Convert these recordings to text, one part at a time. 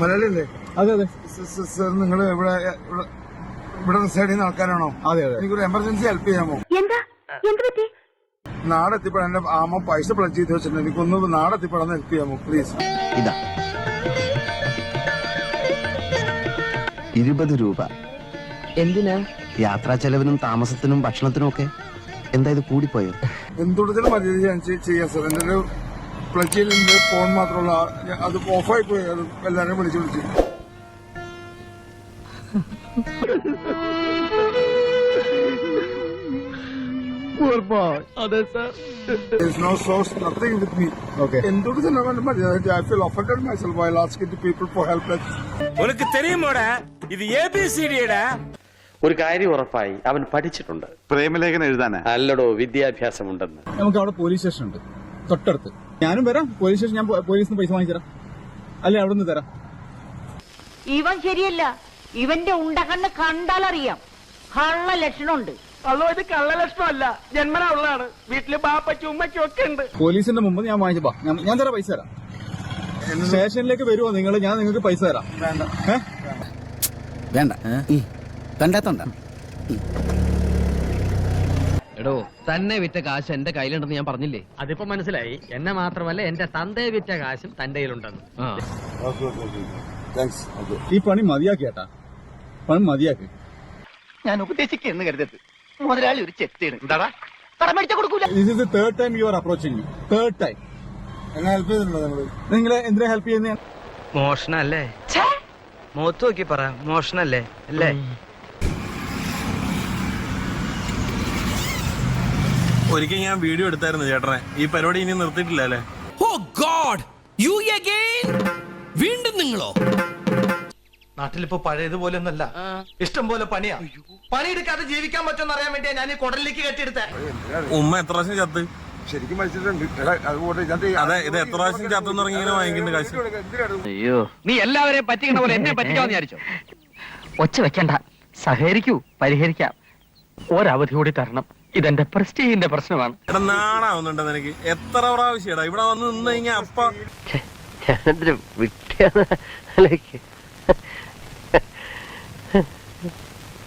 മലയാളിയല്ലേ? അതെ അതെ. സർ നിങ്ങൾ ഇവിടെ ഇവിടെ റിസൈഡ് ചെയ്യുന്ന ആൾക്കാരാണോ? അതെ അതെ. എനിക്കൊരു എമർജൻസി ഹെൽപ്പ് ചെയ്യാമോ? എന്താ? എന്ത് പറ്റി? നാളെ എത്തിപ്പെടാൻ എന്റെ ആമ പൈസ പ്ലഡ് ചെയ്ത് വെച്ചിട്ടുണ്ട്. എനിക്കൊന്ന് നാളെ എത്തിപ്പെടാൻ ഹെൽപ്പ് ചെയ്യാമോ? പ്ലീസ് ഇതാ. ഇരുപത് രൂപ. എന്തിനാ? യാത്രാ ചെലവിനും താമസത്തിനും ഭക്ഷണത്തിനും ഒക്കെ. എന്താ ഇത് കൂടിപ്പോയോ? എന്തുകൊണ്ടും മതി ചെയ്യാൻ ചെയ്- ചെയ്യാം സാർ എന്റെ ഒരു പ്ലച്ചിൽ നിന്ന് ഫോൺ മാത്രമല്ല അത് ഓഫായി പോയി. എല്ലാവരും വിളിച്ചു വിളിച്ചു. നോ ഫീൽ ഇത് എ ബി സി ഒരു കാര്യം ഉറപ്പായി. അവൻ പഠിച്ചിട്ടുണ്ട്. പ്രേമലേഖനം എഴുതാനാ? അല്ലടോ വിദ്യാഭ്യാസം ഉണ്ടെന്ന് നമുക്ക് അവിടെ പോലീസ് സ്റ്റേഷൻ ഉണ്ട് തൊട്ടടുത്ത്. ഞാനും വരാം. പോലീസ് സ്റ്റേഷൻ ഞാൻ പോലീസിന് പൈസ വാങ്ങിച്ചു തരാം അല്ലെ അവിടെ നിന്ന് തരാം. ഇവൻ ശരിയല്ല. ഇവന്റെ ഉണ്ടകണ്ണ് കണ്ടാലറിയാം. കള്ള ലക്ഷണമുണ്ട്. അല്ലോ ഇത് കള്ളലക്ഷണമല്ല ജന്മനാ ഉള്ളതാണ്. വീട്ടിൽ ബാപ്പച്ചും ഉമ്മച്ചും ഒക്കെ ഉണ്ട്. പോലീസിന്റെ മുമ്പ് ഞാൻ വാങ്ങിച്ചു ബാ ഞാൻ ഞാൻ തരാം പൈസ തരാം. സ്റ്റേഷനിലേക്ക് വരുമോ നിങ്ങൾ? ഞാൻ നിങ്ങൾക്ക് പൈസ തരാം. വേണ്ട. വേണ്ട. വേണ്ട കണ്ടാത്തോണ്ട. എടോ തന്നെ വിറ്റ കാശ് എന്റെ കയ്യിലുണ്ടെന്ന് ഞാൻ പറഞ്ഞില്ലേ? അതിപ്പോ മനസ്സിലായി. എന്നെ മാത്രമല്ല എന്റെ തന്തയെ വിറ്റ കാശും തന്റെ കയ്യിലുണ്ടെന്ന്. ആ. Okay okay okay thanks okay. ഈ പണി മതിയാക്കി ഏട്ടാ. പണി മതിയാക്കി. ഞാൻ ഉപദേശിക്കുന്നു കരുതരുത്. മുതലാളി ഒരു ചെത്തിയാണ് എന്താടാ? കടം മേടിച്ച കൊടുക്കൂല. This is third time you are approaching me third time എന്നെ ഹെൽപ്പ് ചെയ്തിട്ടുണ്ടോ നിങ്ങൾ നിങ്ങളെ എന്തിനാ ഹെൽപ്പ് ചെയ്യുന്ന? മോഷണല്ലേ? മോത്ത് നോക്കി പറ. മോഷണല്ലേ? അല്ലേ? ഒരിക്കൽ ഞാൻ വീഡിയോ എടുത്തായിരുന്നു ചേട്ടനെ. ഈ പരിപാടി ഇനി നിർത്തിയിട്ടില്ല അല്ലേ? ഓ ഗോഡ്! യു അഗൈൻ വീണ്ടും നിങ്ങളോ? നാട്ടിലിപ്പോ പഴയതുപോലെ ഒന്നല്ല ഇഷ്ടം പോലെ പണിയാ. പണിയെടുക്കാതെ ജീവിക്കാൻ പറ്റുമെന്ന് അറിയാൻ വേണ്ടിയാ ഞാൻ ഈ കുടലിലേക്ക് കെട്ടിയെടുത്തേ. ഉമ്മ എത്ര പ്രാവശ്യം ചത്ത്? ശരിക്കും മരിച്ചിട്ടുണ്ട്. അതെ ഇത് എത്ര പ്രാവശ്യം ചത്തെന്ന് പറഞ്ഞ് ഇങ്ങനെ വാങ്ങിക്കേണ്ട കാശ് അയ്യോ നീ എല്ലാവരെയും പറ്റിക്കണ പോലെ എന്നെ പറ്റിക്കാന്ന് വിചാരിച്ചു? ഒച്ച വെക്കണ്ട. സഹകരിക്കൂ പരിഹരിക്കാം. ഒരവധി കൂടി തരണം. ഇതെന്റെ പ്രസ്റ്റീജിന്റെ പ്രശ്നമാണ്. എടാ നാണാവുന്നുണ്ടെന്ന് നിനക്ക്? എത്ര പ്രാവശ്യടാ ഇവിടെ വന്ന് നിന്ന് കഴിഞ്ഞാ അപ്പ ഞാനെന്തൊരു വിട്ടിയാലേക്ക്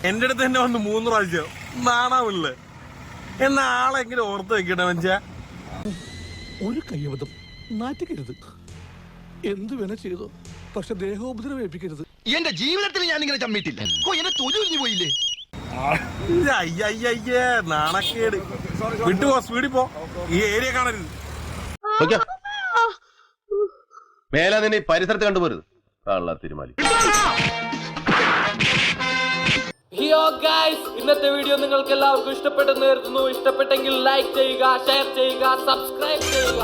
എന്റെ അടുത്ത് തന്നെ വന്ന് മൂന്ന് പ്രാവശ്യം. നാണാവില്ലേ എന്നാ ആളെങ്കിലും ഓർത്ത് വെക്കട്ടെ മനുഷ്യ. ഒരു കയ്യബദ്ധം. നാറ്റിക്കരുത്. എന്ത് വേണ ചെയ്തോ. പക്ഷെ ദേഹോപദ്രവം ഏൽപ്പിക്കരുത്. എന്റെ ജീവിതത്തിൽ ഞാൻ ഇങ്ങനെ ചമ്മിട്ടില്ല എന്നെ തൊഴിൽ പോയില്ലേ? അയ്യയ്യേ നാണക്കേട്. വിട്ടു പോ സ്പീഡിൽ പോ. ഈ ഏരിയ കാണരുത്. മേലെ നിന്നെ പരിസരത്ത് കണ്ടുപോരുത്. കള്ള തിരുമാലി. ഹിയോ ഗൈസ് ഇന്നത്തെ വീഡിയോ നിങ്ങൾക്ക് എല്ലാവർക്കും ഇഷ്ടപ്പെട്ടെന്ന് കരുതുന്നു. ഇഷ്ടപ്പെട്ടെങ്കിൽ ലൈക്ക് ചെയ്യുക ഷെയർ ചെയ്യുക സബ്സ്ക്രൈബ് ചെയ്യുക.